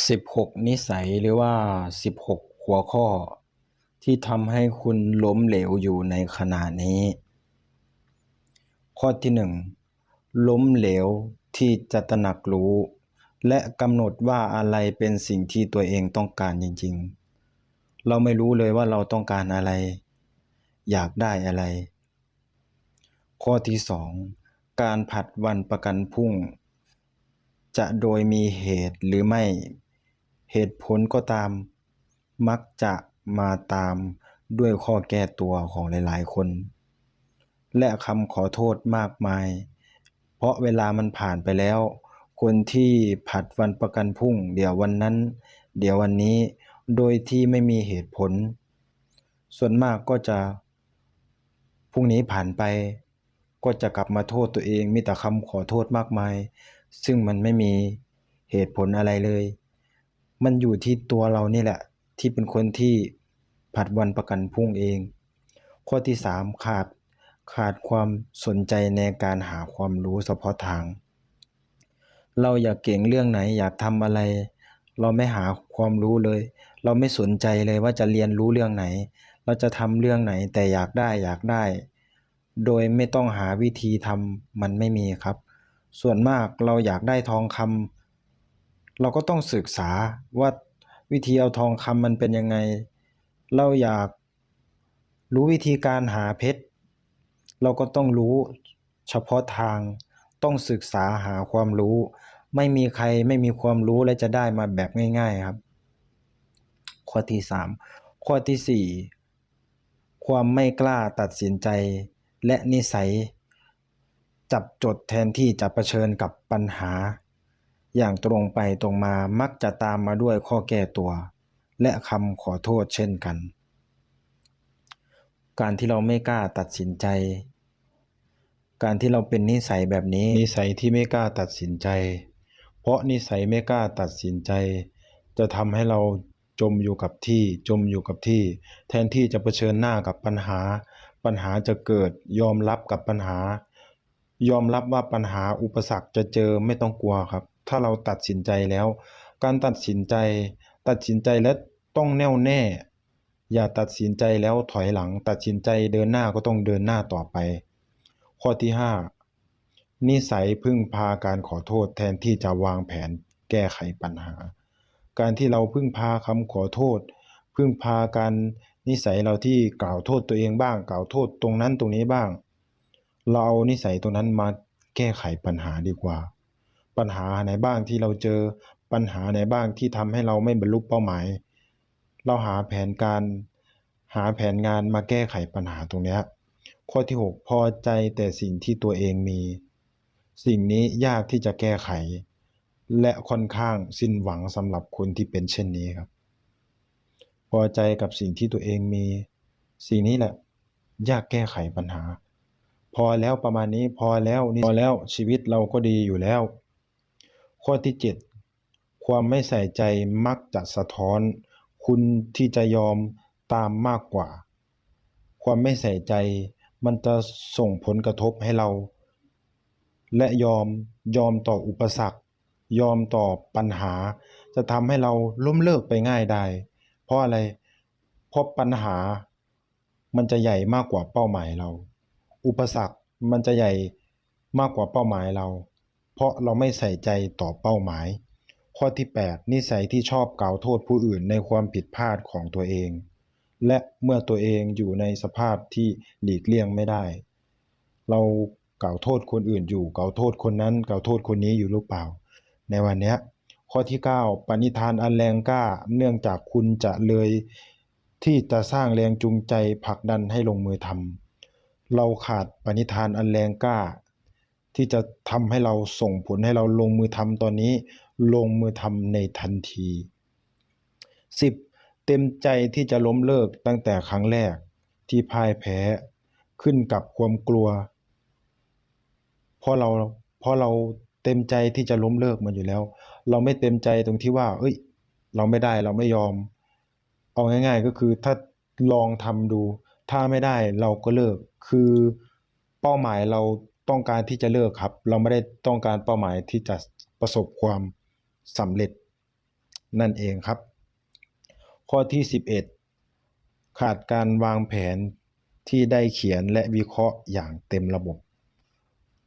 16 นิสัยหรือว่า 16 หัวข้อ ที่ทำให้คุณล้มเหลวอยู่ในขณะนี้ ข้อที่ 1 ล้มเหลวที่จะตระหนักรู้ และกำหนดว่าอะไรเป็นสิ่งที่ตัวเองต้องการจริง ๆ เราไม่รู้เลยว่าเราต้องการอะไร อยากได้อะไร ข้อที่ 2 การผัดวันประกันพรุ่งจะโดยมีเหตุหรือไม่ เหตุผลก็ตาม มักจะมาตามด้วยข้อแก้ตัวของหลายๆ คน และคำขอโทษมากมาย เพราะเวลามันผ่านไปแล้ว คนที่ผัดวันประกันพรุ่ง เดี๋ยววันนั้น เดี๋ยววันนี้โดยที่ไม่มีเหตุผล ส่วนมากก็จะพรุ่งนี้ผ่านไปก็จะกลับมาโทษตัวเองมีแต่คำขอโทษมากมาย ซึ่งมันไม่มีเหตุผลอะไรเลย มันอยู่ที่ตัวเรานี่แหละ ที่เป็นคนที่ผัดวันประกันพรุ่งเอง ข้อที่ 3 ขาดขาดความสนใจในการหาความรู้เฉพาะทาง เราอยากเก่งเรื่องไหนอยากทำอะไร เราไม่หาความรู้เลย เราไม่สนใจเลยว่าจะเรียนรู้เรื่องไหน เราจะทำเรื่องไหนแต่อยากได้อยากได้ โดยไม่ต้องหาวิธีทำมันไม่มีครับ ส่วนมากเราอยากได้ทองคำ เราก็ต้องศึกษาว่าวิธีเอาทองคำมันเป็นยังไง เราอยากรู้วิธีการหาเพชร เราก็ต้องรู้เฉพาะทาง ต้องศึกษาหาความรู้ ไม่มีใครไม่มีความรู้และจะได้มาแบบง่ายๆครับ ข้อที่ 3 ข้อที่ 4 ความไม่กล้าตัดสินใจ และนิสัย จับจดแทนที่จะเผชิญกับปัญหา อย่างตรงไปตรงมามักจะตามมาด้วยข้อแก้ตัว และคำขอโทษเช่นกัน การที่เราไม่กล้าตัดสินใจ การที่เราเป็นนิสัยแบบนี้ นิสัยที่ไม่กล้าตัดสินใจ เพราะนิสัยไม่กล้าตัดสินใจ จะทำให้เราจมอยู่กับที่จมอยู่กับที่ แทนที่จะเผชิญหน้ากับปัญหา ปัญหาจะเกิดยอมรับกับปัญหา ยอมรับว่าปัญหาอุปสรรคจะเจอไม่ต้องกลัวครับ ถ้าเราตัดสินใจแล้ว การตัดสินใจ ตัดสินใจแล้วต้องแน่วแน่ อย่าตัดสินใจแล้วถอยหลัง ตัดสินใจเดินหน้าก็ต้องเดินหน้าต่อไป ข้อที่ 5 นิสัยพึ่งพาการขอโทษแทนที่จะวางแผนแก้ไขปัญหา การที่เราพึ่งพาคำขอโทษ พึ่งพาการนิสัยเราที่กล่าวโทษตัวเองบ้าง กล่าวโทษตรงนั้นตรงนี้บ้าง เราเอานิสัยตรงนั้นมาแก้ไขปัญหาดีกว่า ปัญหาไหนบ้างที่เราเจอปัญหาไหนบ้างที่ทำให้เราไม่บรรลุเป้าหมาย เราหาแผนการหาแผนงานมาแก้ไขปัญหาตรงนี้ข้อที่ 6 พอใจแต่สิ่งที่ตัวเองมี สิ่งนี้ยากที่จะแก้ไข และค่อนข้างสิ้นหวังสำหรับคนที่เป็นเช่นนี้ครับ พอใจกับสิ่งที่ตัวเองมี สิ่งนี้แหละ ยากแก้ไขปัญหา พอแล้วประมาณนี้พอแล้วนี่พอแล้วชีวิตเราก็ดีอยู่แล้ว ข้อที่ 7 ความไม่ใส่ใจมักจะสะท้อน คุณที่จะยอมตามมากกว่า ความไม่ใส่ใจมันจะส่งผลกระทบให้เรา และยอมยอมต่ออุปสรรค ยอมต่อปัญหา จะทำให้เราล้มเลิกไปง่ายได้ เพราะอะไร เพราะปัญหา มันจะใหญ่มากกว่าเป้าหมายเรา อุปสรรคมันจะใหญ่มากกว่าเป้าหมายเรา เพราะเราไม่ใส่ใจต่อเป้าหมาย ข้อที่ 8 นิสัยที่ชอบกล่าวโทษผู้อื่นในความผิดพลาดของตัวเอง และเมื่อตัวเองอยู่ในสภาพที่หลีกเลี่ยงไม่ได้ เรากล่าวโทษคนอื่นอยู่กล่าวโทษคนนั้นกล่าวโทษคนนี้อยู่หรือเปล่า ในวันนี้ข้อที่ 9 ปณิธานอันแรงกล้า เนื่องจากคุณจะเลยที่จะสร้างแรงจูงใจผลักดันให้ลงมือทำเราขาดปณิธานอันแรงกล้า ที่จะทำให้เราส่งผลให้เราลงมือทำตอนนี้ ลงมือทำในทันที 10. เต็มใจที่จะล้มเลิกตั้งแต่ครั้งแรกที่พ่ายแพ้ขึ้นกับความกลัว เพราะเราเพราะเราเต็มใจที่จะล้มเลิกมันอยู่แล้ว เราไม่เต็มใจตรงที่ว่า เอ้ย เราไม่ได้เราไม่ยอม เอาง่าย ๆ ก็คือถ้าลองทำดู ถ้าไม่ได้เราก็เลิก คือเป้าหมายเรา ต้องการที่จะเลิกครับ เราไม่ได้ต้องการเป้าหมายที่จะประสบความสำเร็จนั่นเองครับ ข้อที่ 11 ขาดการวางแผนที่ได้เขียนและวิเคราะห์อย่างเต็มระบบ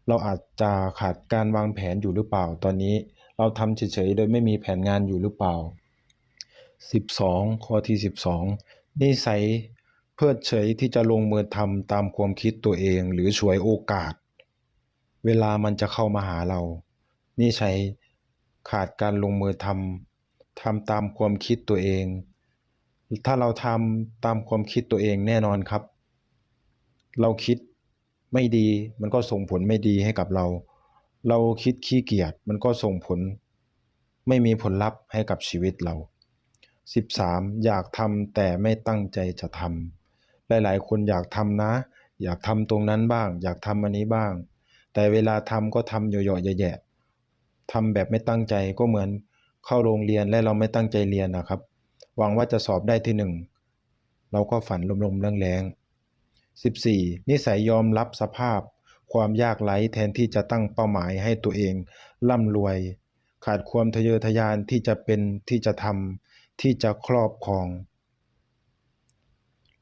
เราอาจจะขาดการวางแผนอยู่หรือเปล่า ตอนนี้เราทำเฉยๆโดยไม่มีแผนงานอยู่หรือเปล่า 12 ข้อที่ 12 นิสัยเพิดเฉยที่จะลงมือทำตามความคิดตัวเอง หรือฉวยโอกาส เวลามันจะเข้ามาหาเรา นิสัยขาดการลงมือทำทำตามความคิดตัวเอง ถ้าเราทำตามความคิดตัวเองแน่นอนครับ เราคิดไม่ดีมันก็ส่งผลไม่ดีให้กับเรา เราคิดขี้เกียจมันก็ส่งผล ไม่มีผลลัพธ์ให้กับชีวิตเรา 13. อยากทำแต่ไม่ตั้งใจจะทำหลายๆ คนอยากทำนะ อยากทำตรงนั้นบ้าง อยากทำอันนี้บ้าง แต่เวลาทำก็ทำเหยาะๆแย่ๆทำแบบไม่ตั้งใจก็เหมือนเข้าโรงเรียนและเราไม่ตั้งใจเรียนนะครับ หวังว่าจะสอบได้ที่หนึ่งเราก็ฝันลมๆแรงๆ 14. นิสัยยอมรับสภาพ ความยากไร้แทนที่จะตั้งเป้าหมายให้ตัวเองร่ำรวย ขาดความทะเยอทะยานที่จะเป็นที่จะทำที่จะครอบครอง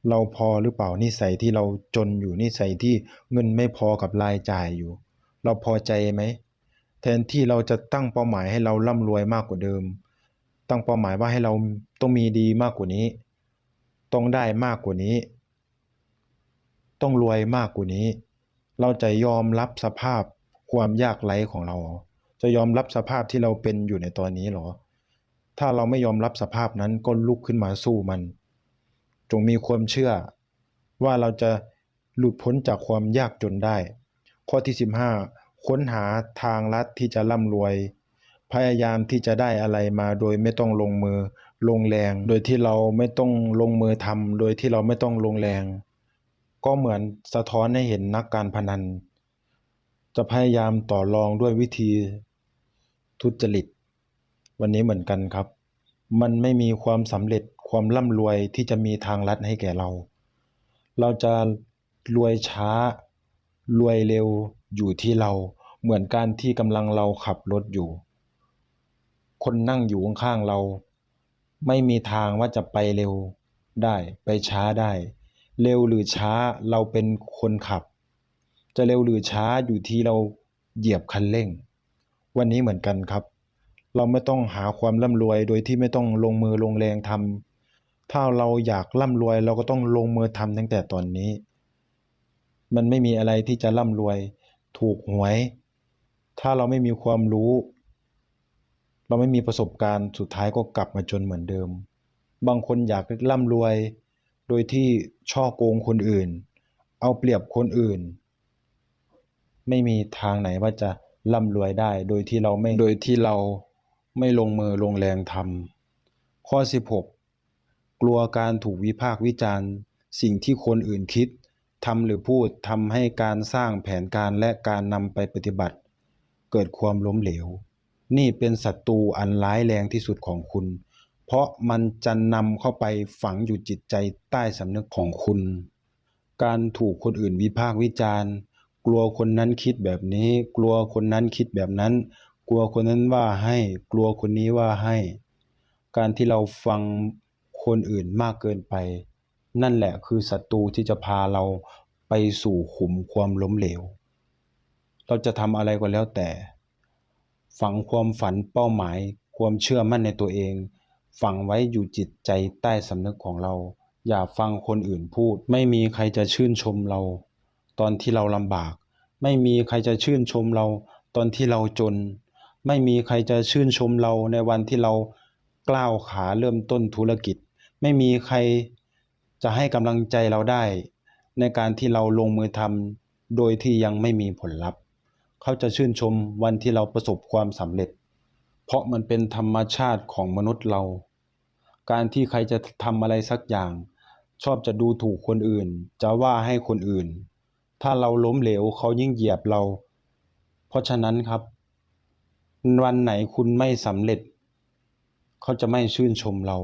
เราพอหรือเปล่านิสัยที่เราจนอยู่นิสัยที่เงินไม่พอกับรายจ่ายอยู่ เราพอใจไหมแทนที่เราจะตั้งเป้าหมายให้เราร่ำรวยมากกว่าเดิม ตั้งเป้าหมายว่าให้เราต้องมีดีมากกว่านี้ ต้องได้มากกว่านี้ ต้องรวยมากกว่านี้ เราจะยอมรับสภาพความยากไร้ของเรา จะยอมรับสภาพที่เราเป็นอยู่ในตอนนี้หรอ ถ้าเราไม่ยอมรับสภาพนั้นก็ลุกขึ้นมาสู้มัน จงมีความเชื่อว่าเราจะหลุดพ้นจากความยากจนได้ ข้อที่ 15 ค้นหาทางลัดที่จะร่ำรวย พยายามที่จะได้อะไรมาโดยไม่ต้องลงมือลงแรง โดยที่เราไม่ต้องลงมือทำโดยที่เราไม่ต้องลงแรง ก็เหมือนสะท้อนให้เห็นนักการพนัน จะพยายามต่อรองด้วยวิธีทุจริต วันนี้เหมือนกันครับ มันไม่มีความสำเร็จความร่ำรวยที่จะมีทางลัดให้แก่เรา เราจะรวยช้า รวยเร็วอยู่ที่เราเหมือนการที่กำลังเราขับรถอยู่ คนนั่งอยู่ข้างๆเรา ไม่มีทางว่าจะไปเร็วได้ไปช้าได้ เร็วหรือช้าเราเป็นคนขับ จะเร็วหรือช้าอยู่ที่เราเหยียบคันเร่ง วันนี้เหมือนกันครับ เราไม่ต้องหาความร่ำรวยโดยที่ไม่ต้องลงมือลงแรงทำถ้าเราอยากร่ำรวยเราก็ต้องลงมือทำตั้งแต่ตอนนี้ มันไม่มีอะไรที่จะร่ำรวย ถูกหวย ถ้าเราไม่มีความรู้ เราไม่มีประสบการณ์สุดท้ายก็กลับมาจนเหมือนเดิม บางคนอยากร่ำรวย โดยที่ช่อโกงคนอื่น เอาเปรียบคนอื่น ไม่มีทางไหนว่าจะร่ำรวยได้ โดยที่เราไม่โดยที่เราไม่ลงมือลงแรงทำข้อ 16 กลัวการถูกวิพากษ์วิจารณ์ สิ่งที่คนอื่นคิด ทำหรือพูดทำให้การสร้างแผนการและการนำไปปฏิบัติ เกิดความล้มเหลว นี่เป็นศัตรูอันร้ายแรงที่สุดของคุณ เพราะมันจะนำเข้าไปฝังอยู่จิตใจใต้สำนึกของคุณ การถูกคนอื่นวิพากษ์วิจารณ์ กลัวคนนั้นคิดแบบนี้ กลัวคนนั้นคิดแบบนั้น กลัวคนนั้นว่าให้ กลัวคนนี้ว่าให้ การที่เราฟังคนอื่นมากเกินไป นั่นแหละคือศัตรูที่จะพาเราไปสู่ขุมความล้มเหลว เราจะทำอะไรก็แล้วแต่ ฝังความฝันเป้าหมาย ความเชื่อมั่นในตัวเอง ฝังไว้อยู่จิตใจใต้สำนึกของเรา อย่าฟังคนอื่นพูด ไม่มีใครจะชื่นชมเรา ตอนที่เราลำบาก ไม่มีใครจะชื่นชมเรา ตอนที่เราจน ไม่มีใครจะชื่นชมเราในวันที่เรากล้าวขาเริ่มต้นธุรกิจ ไม่มีใคร จะให้กำลังใจเราได้ ในการที่เราลงมือทำโดยที่ยังไม่มีผลลัพธ์ เขาจะชื่นชมวันที่เราประสบความสำเร็จ เพราะมันเป็นธรรมชาติของมนุษย์เรา การที่ใครจะทำอะไรสักอย่าง ชอบจะดูถูกคนอื่น จะว่าให้คนอื่น ถ้าเราล้มเหลวเขายิ่งเหยียบเรา เพราะฉะนั้นครับ วันไหนคุณไม่สำเร็จ เขาจะไม่ชื่นชมเรา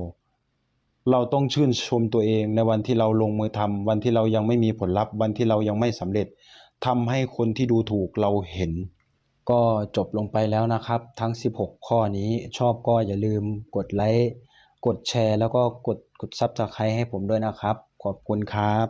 เราต้องชื่นชมตัวเองในวันที่เราลงมือทำ วันที่เรายังไม่มีผลลัพธ์ วันที่เรายังไม่สำเร็จ ทำให้คนที่ดูถูกเราเห็น ก็จบลงไปแล้วนะครับ ทั้ง 16 ข้อนี้ชอบก็อย่าลืมกดไลค์กดแชร์ แล้วก็กดกดซับสไครต์ให้ผมด้วยนะครับ ขอบคุณครับ